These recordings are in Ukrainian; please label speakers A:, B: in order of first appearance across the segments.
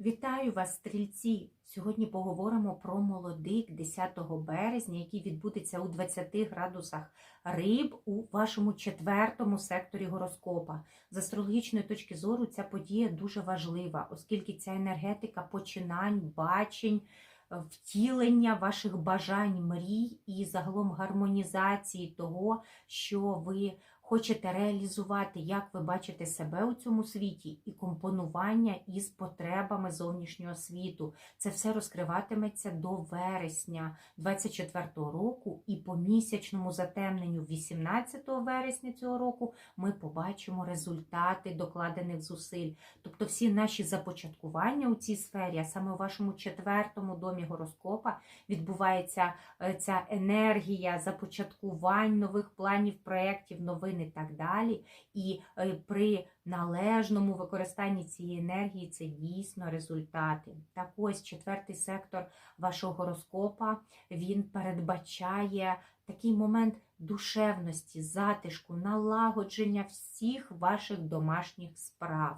A: Вітаю вас, стрільці! Сьогодні поговоримо про молодик 10 березня, який відбудеться у 20 градусах риб у вашому четвертому секторі гороскопа. З астрологічної точки зору ця подія дуже важлива, оскільки ця енергетика починань, бачень, е, втілення ваших бажань, мрій і загалом гармонізації того, що ви хочете реалізувати, як ви бачите себе у цьому світі, і компонування із потребами зовнішнього світу. Це все розкриватиметься до вересня 24-го року, і по місячному затемненню 18 вересня цього року ми побачимо результати докладених зусиль. Тобто всі наші започаткування у цій сфері, а саме у вашому четвертому домі гороскопа, відбувається е, ця енергія започаткувань нових планів, проєктів, новин і так далі. І е, при належному використанні цієї енергії це дійсно результати. Так ось четвертий сектор вашого гороскопа він передбачає такий момент душевності, затишку, налагодження всіх ваших домашніх справ.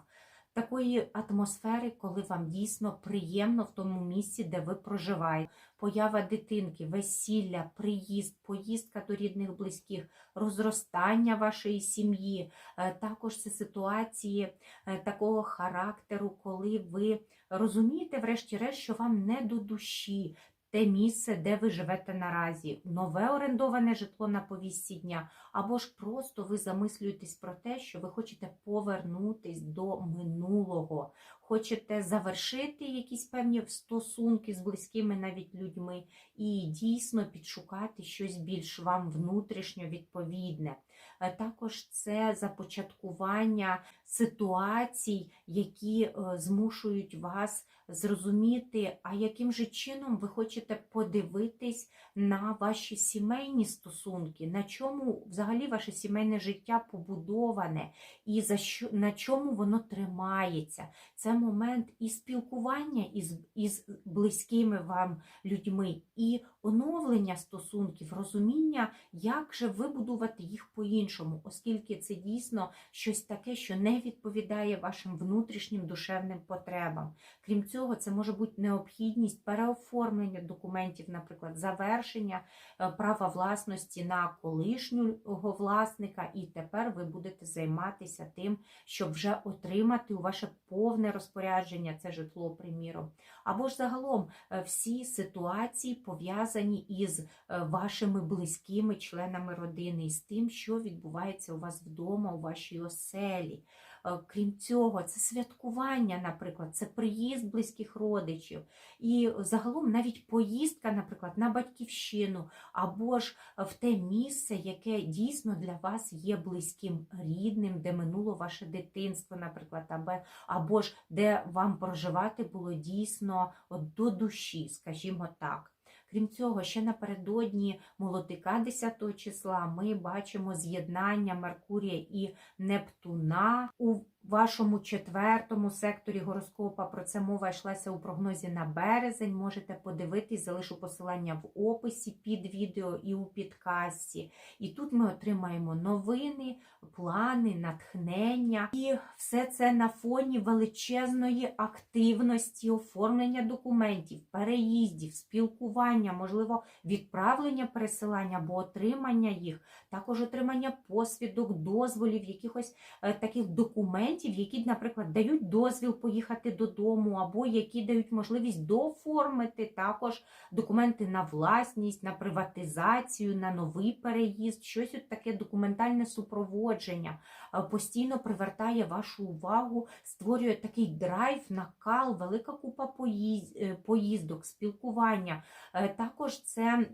A: Такої атмосфери, коли вам дійсно приємно в тому місці, де ви проживаєте. Поява дитинки, весілля, приїзд, поїздка до рідних близьких, розростання вашої сім'ї. Е, Також це ситуації е, такого характеру, коли ви розумієте, врешті-решт, що вам не до душі. Те місце, де ви живете наразі, нове орендоване житло на повісті дня, або ж просто ви замислюєтесь про те, що ви хочете повернутись до минулого, хочете завершити якісь певні стосунки з близькими навіть людьми, і дійсно підшукати щось більш вам внутрішньо відповідне. Е, Також це започаткування ситуацій, які е, змушують вас зрозуміти, а яким же чином ви хочете подивитись на ваші сімейні стосунки, на чому взагалі ваше сімейне життя побудоване, і за що на чому воно тримається. Це момент і спілкування із, із близькими вам людьми, і оновлення стосунків, розуміння, як же вибудувати їх по-іншому, оскільки це дійсно щось таке, що не відповідає вашим внутрішнім душевним потребам. Крім цього, це може бути необхідність переоформлення документів, наприклад, завершення е, права власності на колишнього власника, і тепер ви будете займатися тим, щоб вже отримати у ваше повне розпорядження це житло, приміром. Або ж загалом е, всі ситуації пов'язані із е, вашими близькими членами родини, і з тим, що відбувається у вас вдома, у вашій оселі. Е, Крім цього, це святкування, наприклад, це приїзд близьких родичів, і загалом навіть поїздка, наприклад, на батьківщину, або ж в те місце, яке дійсно для вас є близьким, рідним, де минуло ваше дитинство, наприклад, або, або ж де вам проживати було дійсно до душі, скажімо так. Крім цього, ще напередодні молотика 10 числа ми бачимо з'єднання Меркурія і Нептуна у вашому четвертому секторі гороскопа. Про це мова йшлася у прогнозі на березень. Можете подивитись, залишу посилання в описі під відео і у підкасті. І тут ми отримаємо новини, плани, натхнення. І все це на фоні величезної активності, оформлення документів, переїздів, спілкування, можливо, відправлення пересилання або отримання їх, також отримання посвідок, дозволів, якихось е, таких документів, які, наприклад, дають дозвіл поїхати додому, або які дають можливість дооформити також документи на власність, на приватизацію, на новий переїзд, щось от таке документальне супроводження е, постійно привертає вашу увагу, створює такий драйв, накал, велика купа е, поїздок, спілкування. Е, Також це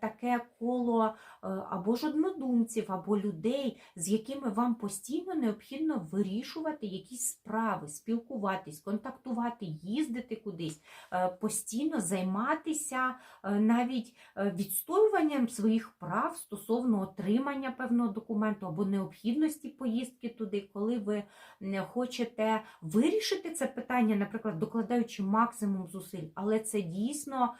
A: таке коло або ж однодумців, або людей, з якими вам постійно необхідно вирішувати якісь справи, спілкуватись, контактувати, їздити кудись, е, постійно займатися е, навіть е, відстоюванням своїх прав стосовно отримання певного документу або необхідності поїздки туди, коли ви хочете вирішити це питання, наприклад, докладаючи максимум зусиль, але це дійсно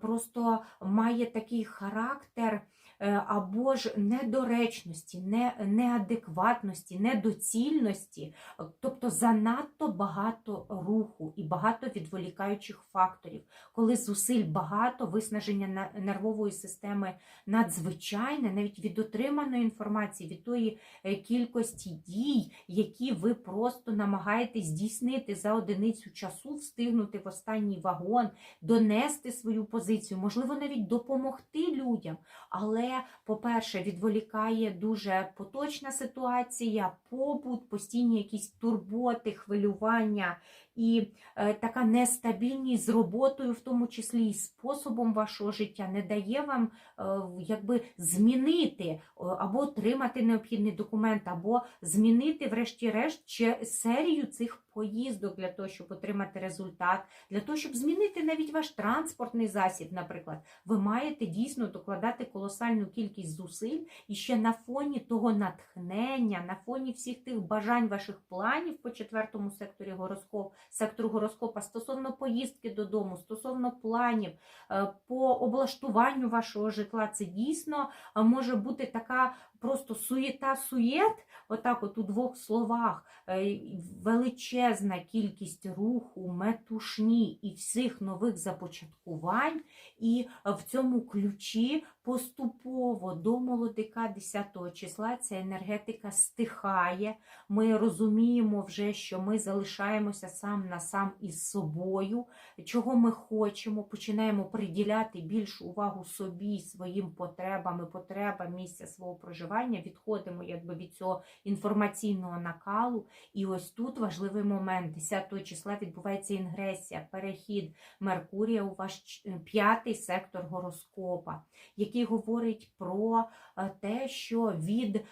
A: просто має такий характер або ж недоречності, не, неадекватності, недоцільності, е, тобто занадто багато руху і багато відволікаючих факторів. Коли зусиль багато, виснаження нервової системи надзвичайне, навіть від отриманої інформації, від тої е, кількості дій, які ви просто намагаєтесь здійснити за одиницю часу, встигнути в останній вагон, донести свою позицію, можливо, навіть допомогти людям. Але, по-перше, відволікає дуже поточна ситуація, побут, постійні якісь турботи, хвилювання і е, така нестабільність з роботою, в тому числі і способом вашого життя, не дає вам е, якби змінити або отримати необхідний документ, або змінити, врешті-решт, серію цих поїздок для того, щоб отримати результат, для того, щоб змінити навіть ваш транспортний засіб, наприклад, ви маєте дійсно докладати колосальну кількість зусиль і ще на фоні того натхнення, на фоні всіх тих бажань ваших планів по четвертому секторі гороскоп, сектору гороскопа стосовно поїздки додому, стосовно планів е, по облаштуванню вашого житла, це дійсно е, може бути така просто суєта-суєт, отак, от у двох словах, е, величезна кількість руху, метушні і всіх нових започаткувань, і в цьому ключі поступово до молодика 10 числа ця енергетика стихає. Ми розуміємо вже, що ми залишаємося сам на сам із собою, чого ми хочемо, починаємо приділяти більшу увагу собі, своїм потребам і потребам місця свого проживання, відходимо якби від цього інформаційного накалу. І ось тут важливий момент. 10 числа відбувається інгресія, перехід Меркурія у ваш п'ятий сектор гороскопа, який говорить про е, те, що від е,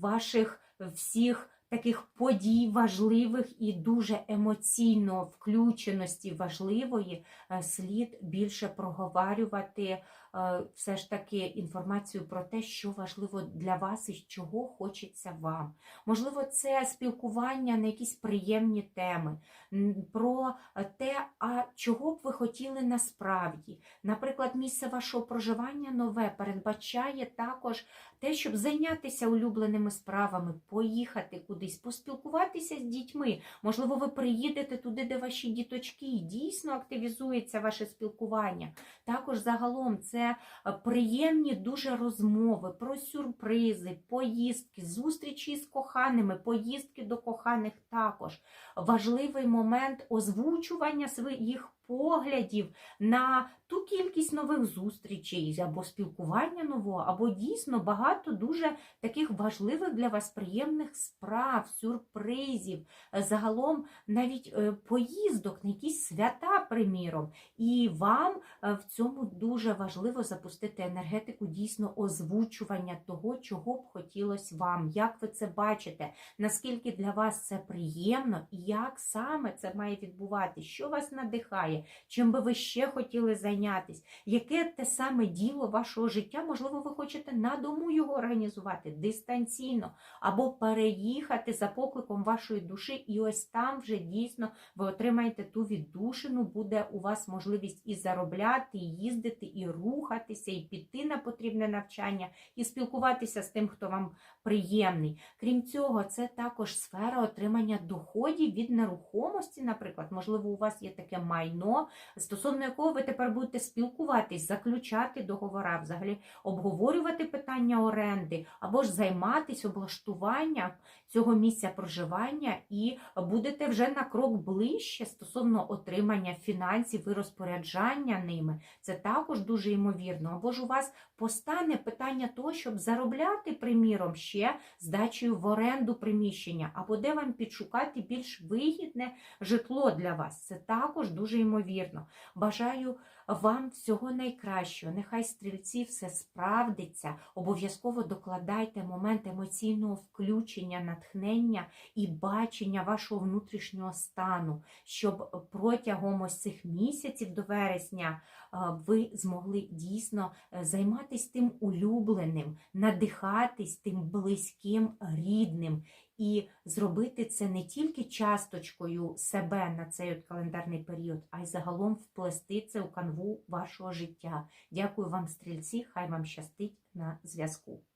A: ваших всіх таких подій важливих і дуже емоційно включеності важливої е, слід більше проговарювати е, все ж таки інформацію про те, що важливо для вас і чого хочеться вам. Можливо, це спілкування на якісь приємні теми, про те, а чого б ви хотіли насправді. Наприклад, місце вашого проживання нове передбачає також те, щоб зайнятися улюбленими справами, поїхати кудись, поспілкуватися з дітьми. Можливо, ви приїдете туди, де ваші діточки, і дійсно активізується ваше спілкування. Також загалом це е, приємні дуже розмови про сюрпризи, поїздки, зустрічі з коханими, поїздки до коханих також. Важливий момент озвучування своїх поглядів на ту кількість нових зустрічей або спілкування нового, або дійсно багато дуже таких важливих для вас приємних справ, сюрпризів, загалом навіть е, поїздок на якісь свята, приміром. І вам е, в цьому дуже важливо запустити енергетику дійсно озвучування того, чого б хотілося вам, як ви це бачите, наскільки для вас це приємно? І як саме це має відбуватися, що вас надихає, чим би ви ще хотіли зайнятися, яке те саме діло вашого життя, можливо, ви хочете на дому його організувати дистанційно, або переїхати за покликом вашої душі, і ось там вже дійсно ви отримаєте ту віддушину, буде у вас можливість і заробляти, і їздити, і рухатися, і піти на потрібне навчання, і спілкуватися з тим, хто вам приємний. Крім цього, це також сфера отримання доходів від нерухомості, наприклад, можливо, у вас є таке майно, стосовно якого ви тепер будете спілкуватись, заключати договора, взагалі обговорювати питання оренди, або ж займатися облаштуванням цього місця проживання, і будете вже на крок ближче стосовно отримання фінансів і розпоряджання ними. Це також дуже ймовірно. Або ж у вас постане питання того, щоб заробляти, приміром, ще здачею в оренду приміщення, або де вам підшукати більш вигідне житло для вас. Це також дуже ймовірно. Бажаю вам всього найкращого. Нехай стрільці все справдиться. Обов'язково докладайте момент емоційного включення, натхнення і бачення вашого внутрішнього стану, щоб протягом ось цих місяців до вересня е, ви змогли дійсно е, займатися тим улюбленим, надихатись тим близьким, рідним. І зробити це не тільки часточкою себе на цей от календарний період, а й загалом вплести це у канву вашого життя. Дякую вам, стрільці, хай вам щастить. на зв'язку.